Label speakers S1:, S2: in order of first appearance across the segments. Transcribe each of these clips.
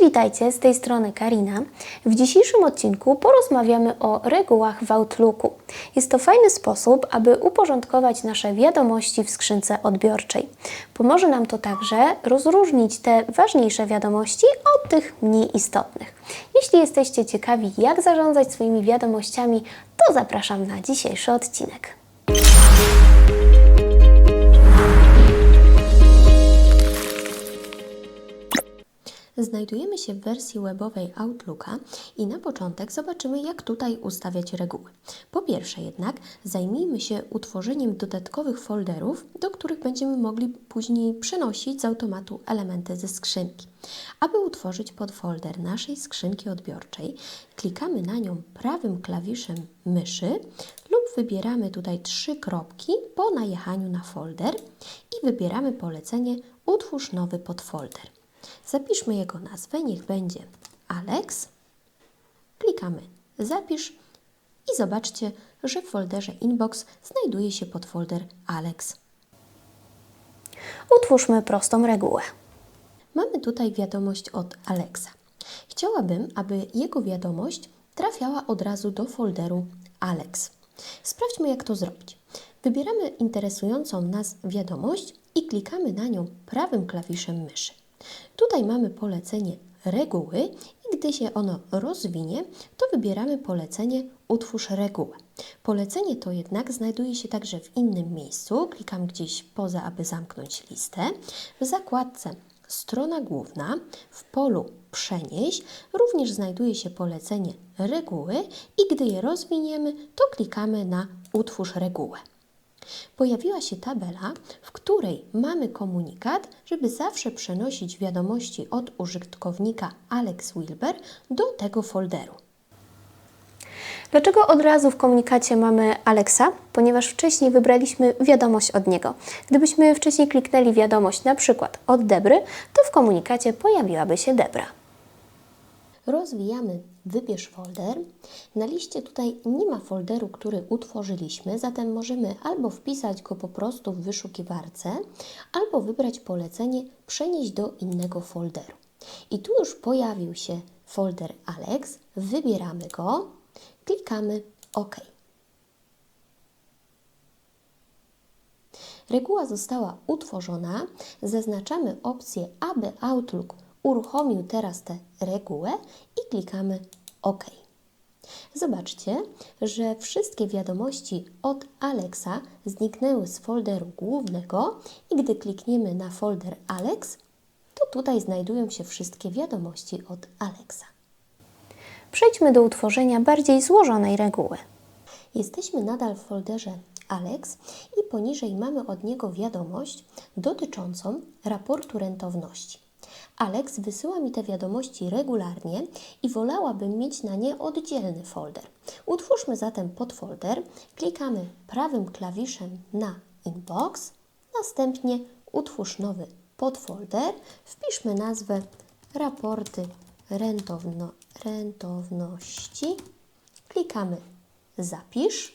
S1: Witajcie, z tej strony Karina. W dzisiejszym odcinku porozmawiamy o regułach w Outlooku. Jest to fajny sposób, aby uporządkować nasze wiadomości w skrzynce odbiorczej. Pomoże nam to także rozróżnić te ważniejsze wiadomości od tych mniej istotnych. Jeśli jesteście ciekawi, jak zarządzać swoimi wiadomościami, to zapraszam na dzisiejszy odcinek. Znajdujemy się w wersji webowej Outlooka i na początek zobaczymy, jak tutaj ustawiać reguły. Po pierwsze jednak zajmijmy się utworzeniem dodatkowych folderów, do których będziemy mogli później przenosić z automatu elementy ze skrzynki. Aby utworzyć podfolder naszej skrzynki odbiorczej, klikamy na nią prawym klawiszem myszy lub wybieramy tutaj trzy kropki po najechaniu na folder i wybieramy polecenie Utwórz nowy podfolder. Zapiszmy jego nazwę, niech będzie Alex. Klikamy Zapisz i zobaczcie, że w folderze Inbox znajduje się podfolder Alex. Utwórzmy prostą regułę. Mamy tutaj wiadomość od Alexa. Chciałabym, aby jego wiadomość trafiała od razu do folderu Alex. Sprawdźmy, jak to zrobić. Wybieramy interesującą nas wiadomość i klikamy na nią prawym klawiszem myszy. Tutaj mamy polecenie reguły i gdy się ono rozwinie, to wybieramy polecenie utwórz regułę. Polecenie to jednak znajduje się także w innym miejscu. Klikam gdzieś poza, aby zamknąć listę. W zakładce strona główna w polu przenieść również znajduje się polecenie reguły i gdy je rozwiniemy, to klikamy na utwórz regułę pojawiła się tabela, w której mamy komunikat, żeby zawsze przenosić wiadomości od użytkownika Alex Wilber do tego folderu. Dlaczego od razu w komunikacie mamy Alexa? Ponieważ wcześniej wybraliśmy wiadomość od niego. Gdybyśmy wcześniej kliknęli wiadomość na przykład od Debry, to w komunikacie pojawiłaby się Debra. Rozwijamy Wybierz folder. Na liście tutaj nie ma folderu, który utworzyliśmy, zatem możemy albo wpisać go po prostu w wyszukiwarce, albo wybrać polecenie Przenieść do innego folderu. I tu już pojawił się folder Alex, wybieramy go, klikamy OK. Reguła została utworzona, zaznaczamy opcję, aby Outlook uruchomił teraz tę regułę i klikamy OK. Zobaczcie, że wszystkie wiadomości od Alexa zniknęły z folderu głównego i gdy klikniemy na folder Alex, to tutaj znajdują się wszystkie wiadomości od Alexa. Przejdźmy do utworzenia bardziej złożonej reguły. Jesteśmy nadal w folderze Alex i poniżej mamy od niego wiadomość dotyczącą raportu rentowności. Alex wysyła mi te wiadomości regularnie i wolałabym mieć na nie oddzielny folder. Utwórzmy zatem podfolder, klikamy prawym klawiszem na Inbox, następnie utwórz nowy podfolder, wpiszmy nazwę raporty rentowno, rentowności, klikamy zapisz.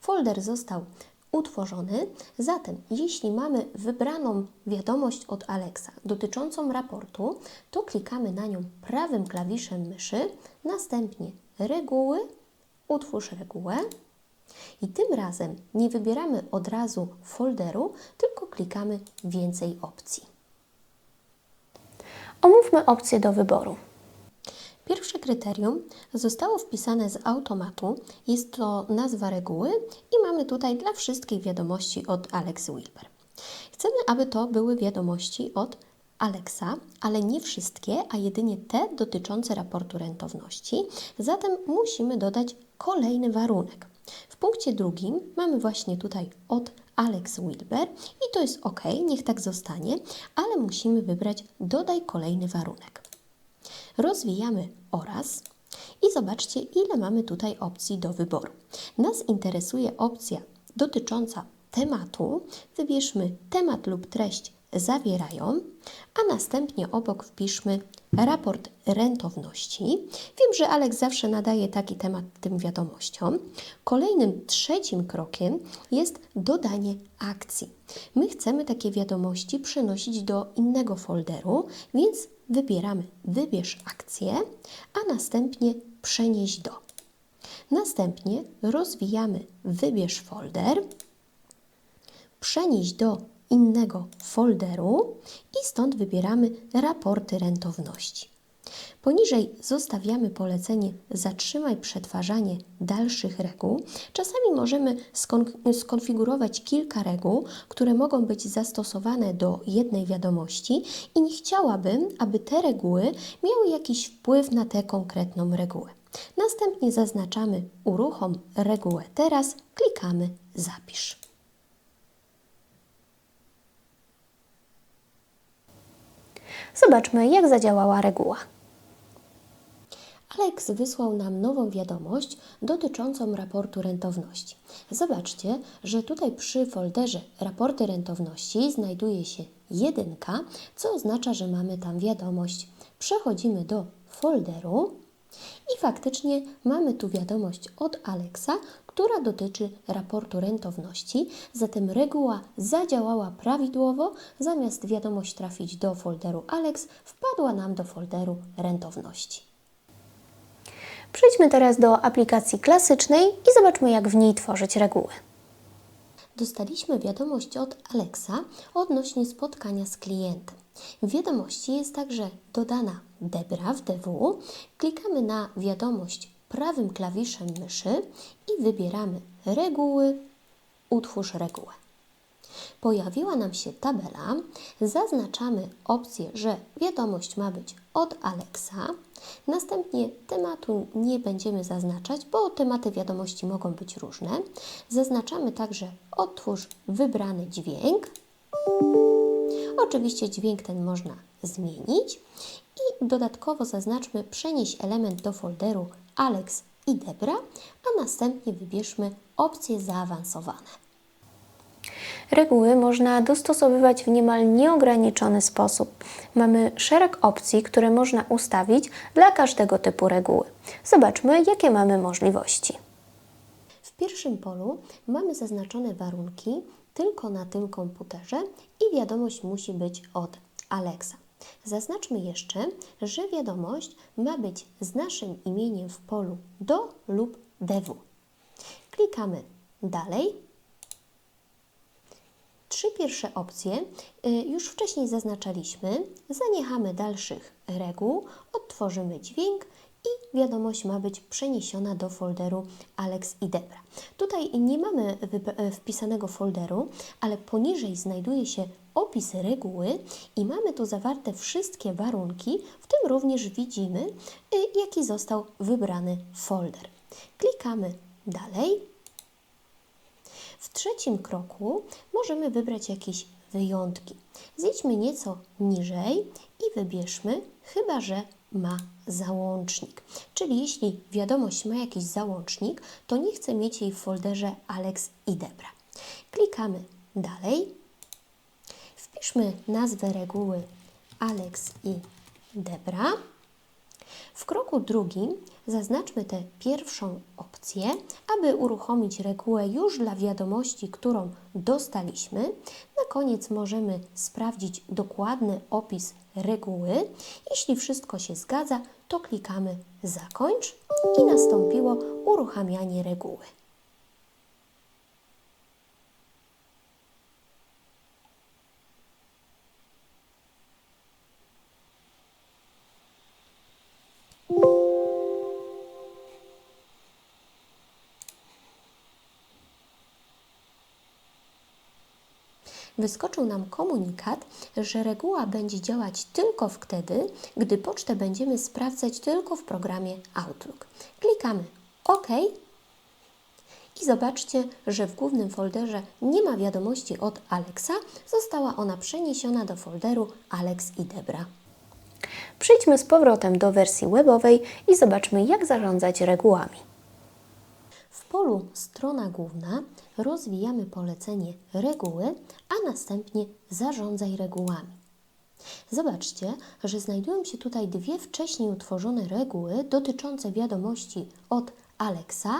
S1: Folder został utworzony. Zatem, jeśli mamy wybraną wiadomość od Alexa dotyczącą raportu, to klikamy na nią prawym klawiszem myszy, następnie reguły, utwórz regułę. I tym razem nie wybieramy od razu folderu, tylko klikamy więcej opcji. Omówmy opcje do wyboru. Pierwsze kryterium zostało wpisane z automatu. Jest to nazwa reguły i mamy tutaj dla wszystkich wiadomości od Alex Wilber. Chcemy, aby to były wiadomości od Alexa, ale nie wszystkie, a jedynie te dotyczące raportu rentowności. Zatem musimy dodać kolejny warunek. W punkcie drugim mamy właśnie tutaj od Alex Wilber i to jest OK, niech tak zostanie, ale musimy wybrać dodaj kolejny warunek. Rozwijamy oraz i zobaczcie, ile mamy tutaj opcji do wyboru. Nas interesuje opcja dotycząca tematu. Wybierzmy temat lub treść zawierają, a następnie obok wpiszmy raport rentowności. Wiem, że Alex zawsze nadaje taki temat tym wiadomościom. Kolejnym trzecim krokiem jest dodanie akcji. My chcemy takie wiadomości przenosić do innego folderu, więc wybieramy wybierz akcję, a następnie przenieść do. Następnie rozwijamy wybierz folder, przenieść do innego folderu i stąd wybieramy raporty rentowności. Poniżej zostawiamy polecenie Zatrzymaj przetwarzanie dalszych reguł. Czasami możemy skon- skonfigurować kilka reguł, które mogą być zastosowane do jednej wiadomości i nie chciałabym, aby te reguły miały jakiś wpływ na tę konkretną regułę. Następnie zaznaczamy Uruchom regułę teraz, klikamy Zapisz.
S2: Zobaczmy, jak zadziałała reguła.
S1: Alex wysłał nam nową wiadomość dotyczącą raportu rentowności. Zobaczcie, że tutaj przy folderze raporty rentowności znajduje się jedynka, co oznacza, że mamy tam wiadomość. Przechodzimy do folderu i faktycznie mamy tu wiadomość od Alexa, która dotyczy raportu rentowności. Zatem reguła zadziałała prawidłowo. Zamiast wiadomość trafić do folderu Alex, wpadła nam do folderu rentowności.
S2: Przejdźmy teraz do aplikacji klasycznej i zobaczmy, jak w niej tworzyć reguły.
S1: Dostaliśmy wiadomość od Alexa odnośnie spotkania z klientem. W wiadomości jest także dodana Debra w DW. Klikamy na wiadomość prawym klawiszem myszy i wybieramy reguły, utwórz regułę. Pojawiła nam się tabela, zaznaczamy opcję, że wiadomość ma być od Alexa. Następnie tematu nie będziemy zaznaczać, bo tematy wiadomości mogą być różne. Zaznaczamy także otwórz wybrany dźwięk. Oczywiście dźwięk ten można zmienić i dodatkowo zaznaczmy przenieść element do folderu Alex i Debra, a następnie wybierzmy opcje zaawansowane.
S2: Reguły można dostosowywać w niemal nieograniczony sposób. Mamy szereg opcji, które można ustawić dla każdego typu reguły. Zobaczmy, jakie mamy możliwości.
S1: Pierwszym polu mamy zaznaczone warunki tylko na tym komputerze i wiadomość musi być od Alexa. Zaznaczmy jeszcze, że wiadomość ma być z naszym imieniem w polu do lub dw. Klikamy dalej. Trzy pierwsze opcje y, już wcześniej zaznaczaliśmy. Zaniechamy dalszych reguł, odtworzymy dźwięk i wiadomość ma być przeniesiona do folderu Alex i Debra. Tutaj nie mamy wyp- wpisanego folderu, ale poniżej znajduje się opis reguły i mamy tu zawarte wszystkie warunki, w tym również widzimy, y, jaki został wybrany folder. Klikamy dalej. W trzecim kroku możemy wybrać jakieś wyjątki. Zejdźmy nieco niżej i wybierzmy, chyba że ma załącznik. Czyli jeśli wiadomość ma jakiś załącznik, to nie chcę mieć jej w folderze Alex i Debra. Klikamy dalej. Wpiszmy nazwę reguły Alex i Debra. W kroku drugim zaznaczmy tę pierwszą opcję, aby uruchomić regułę już dla wiadomości, którą dostaliśmy. Na koniec możemy sprawdzić dokładny opis reguły. Jeśli wszystko się zgadza, to klikamy Zakończ i nastąpiło uruchamianie reguły. Wyskoczył nam komunikat, że reguła będzie działać tylko wtedy, gdy pocztę będziemy sprawdzać tylko w programie Outlook. Klikamy OK i zobaczcie, że w głównym folderze nie ma wiadomości od Alexa, została ona przeniesiona do folderu Alex i Debra.
S2: Przejdźmy z powrotem do wersji webowej i zobaczmy, jak zarządzać regułami.
S1: Polu strona główna rozwijamy polecenie reguły, a następnie zarządzaj regułami. Zobaczcie, że znajdują się tutaj dwie wcześniej utworzone reguły dotyczące wiadomości od Alexa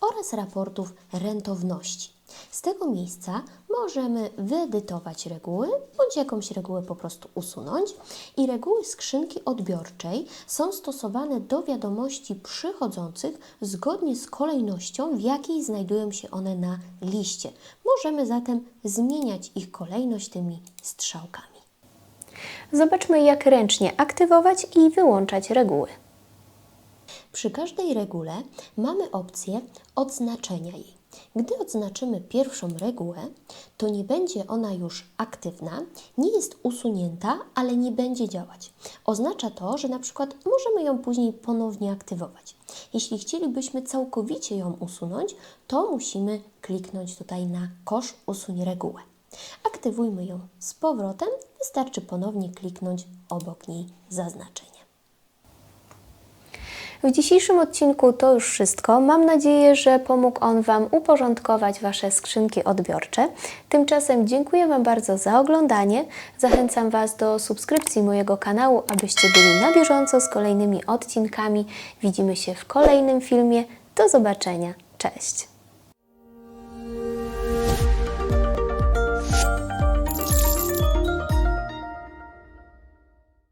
S1: oraz raportów rentowności. Z tego miejsca możemy wyedytować reguły bądź jakąś regułę po prostu usunąć i reguły skrzynki odbiorczej są stosowane do wiadomości przychodzących zgodnie z kolejnością, w jakiej znajdują się one na liście. Możemy zatem zmieniać ich kolejność tymi strzałkami.
S2: Zobaczmy, jak ręcznie aktywować i wyłączać reguły.
S1: Przy każdej regule mamy opcję odznaczenia jej. Gdy odznaczymy pierwszą regułę, to nie będzie ona już aktywna, nie jest usunięta, ale nie będzie działać. Oznacza to, że na przykład możemy ją później ponownie aktywować. Jeśli chcielibyśmy całkowicie ją usunąć, to musimy kliknąć tutaj na kosz usuń regułę. Aktywujmy ją z powrotem, wystarczy ponownie kliknąć obok niej zaznaczenie.
S2: W dzisiejszym odcinku to już wszystko. Mam nadzieję, że pomógł on Wam uporządkować Wasze skrzynki odbiorcze. Tymczasem dziękuję Wam bardzo za oglądanie. Zachęcam Was do subskrypcji mojego kanału, abyście byli na bieżąco z kolejnymi odcinkami. Widzimy się w kolejnym filmie. Do zobaczenia. Cześć!